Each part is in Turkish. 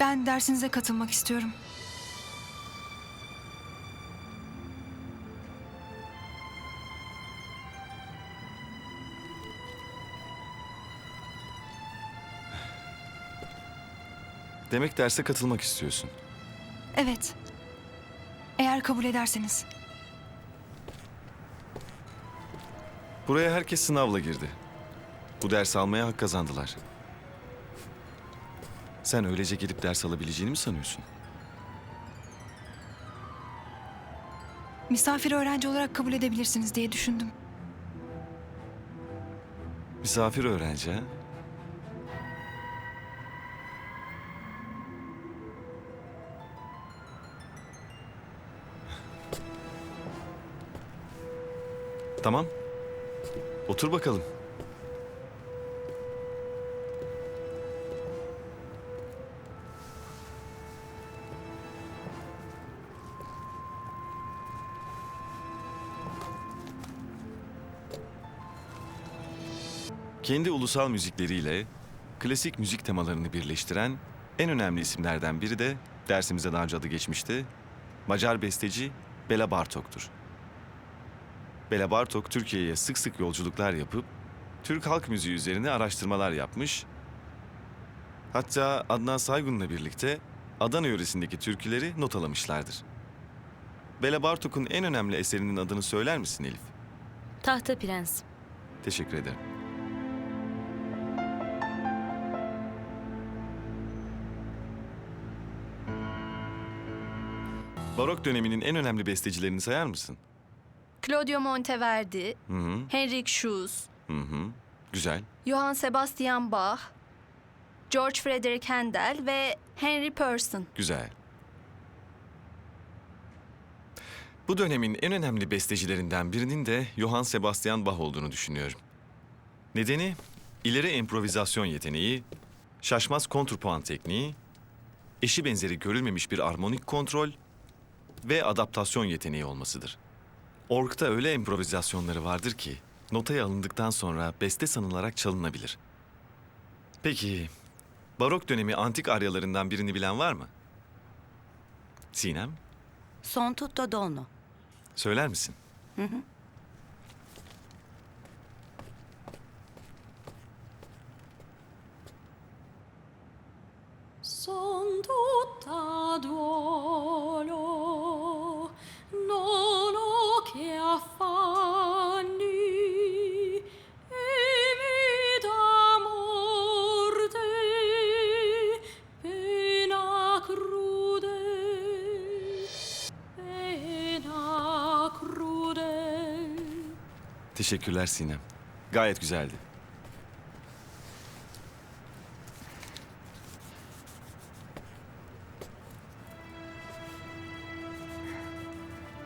Ben dersinize katılmak istiyorum. Demek derse katılmak istiyorsun. Evet. Eğer kabul ederseniz. Buraya herkes sınavla girdi. Bu ders almaya hak kazandılar. Sen öylece gelip ders alabileceğini mi sanıyorsun? Misafir öğrenci olarak kabul edebilirsiniz diye düşündüm. Misafir öğrenci ha? Tamam. Otur bakalım. Kendi ulusal müzikleriyle klasik müzik temalarını birleştiren en önemli isimlerden biri de dersimize daha önce adı geçmişti. Macar besteci Bela Bartok'tur. Bela Bartok Türkiye'ye sık sık yolculuklar yapıp Türk halk müziği üzerine araştırmalar yapmış. Hatta Adnan Saygun'la birlikte Adana yöresindeki türküleri not alamışlardır. Bela Bartok'un en önemli eserinin adını söyler misin Elif? Tahta Prens. Teşekkür ederim. Barok döneminin en önemli bestecilerini sayar mısın? Claudio Monteverdi, Hı hı, Henrik Schuss, hı hı. Güzel. Johann Sebastian Bach, George Frederick Handel ve Henry Purcell. Güzel. Bu dönemin en önemli bestecilerinden birinin de Johann Sebastian Bach olduğunu düşünüyorum. Nedeni ileri improvizasyon yeteneği, şaşmaz kontrpuan tekniği, eşi benzeri görülmemiş bir armonik kontrol ve adaptasyon yeteneği olmasıdır. Ork'ta öyle improvizasyonları vardır ki notaya alındıktan sonra beste sanılarak çalınabilir. Peki barok dönemi antik aryalarından birini bilen var mı? Sinem, Son tutto dono. söyler misin? Son Teşekkürler Sinem. Gayet güzeldi.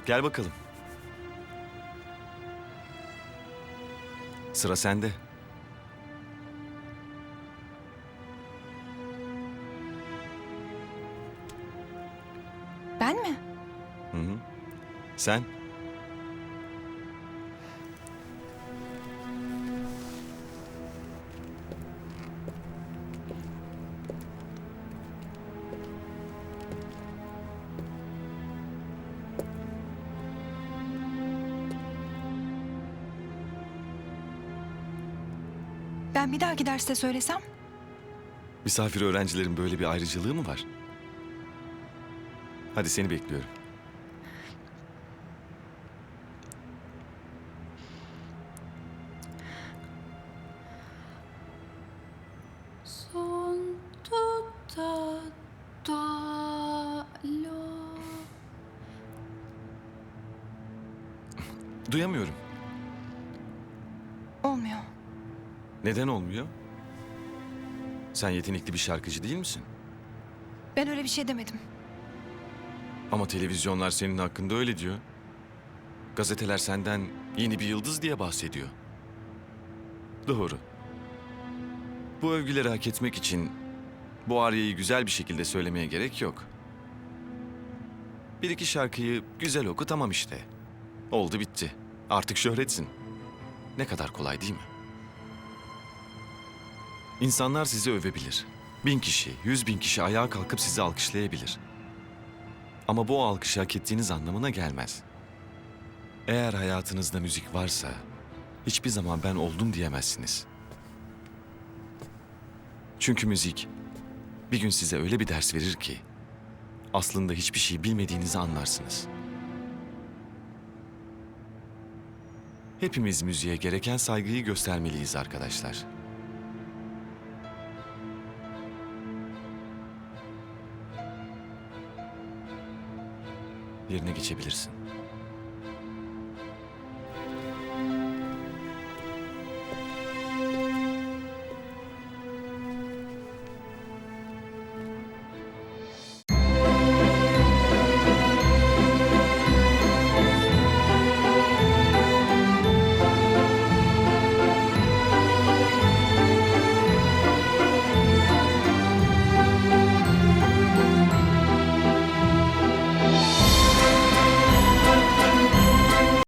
Gel bakalım. Sıra sende. Ben mi? Hı hı. Sen? Ben bir dahaki derste söylesem? Misafir öğrencilerin böyle bir ayrıcalığı mı var? Hadi seni bekliyorum. Son tutta duolo. Duyamıyorum. Olmuyor. Neden olmuyor? Sen yetenekli bir şarkıcı değil misin? Ben öyle bir şey demedim. Ama televizyonlar senin hakkında öyle diyor. Gazeteler senden yeni bir yıldız diye bahsediyor. Doğru. Bu övgüleri hak etmek için bu aryayı güzel bir şekilde söylemeye gerek yok. Bir iki şarkıyı güzel oku tamam işte. Oldu bitti. Artık şöhretsin. Ne kadar kolay değil mi? İnsanlar sizi övebilir. Bin kişi, yüz bin kişi ayağa kalkıp sizi alkışlayabilir. Ama bu alkışı hak ettiğiniz anlamına gelmez. Eğer hayatınızda müzik varsa hiçbir zaman ben oldum diyemezsiniz. Çünkü müzik bir gün size öyle bir ders verir ki aslında hiçbir şey bilmediğinizi anlarsınız. Hepimiz müziğe gereken saygıyı göstermeliyiz arkadaşlar. Yerine geçebilirsin.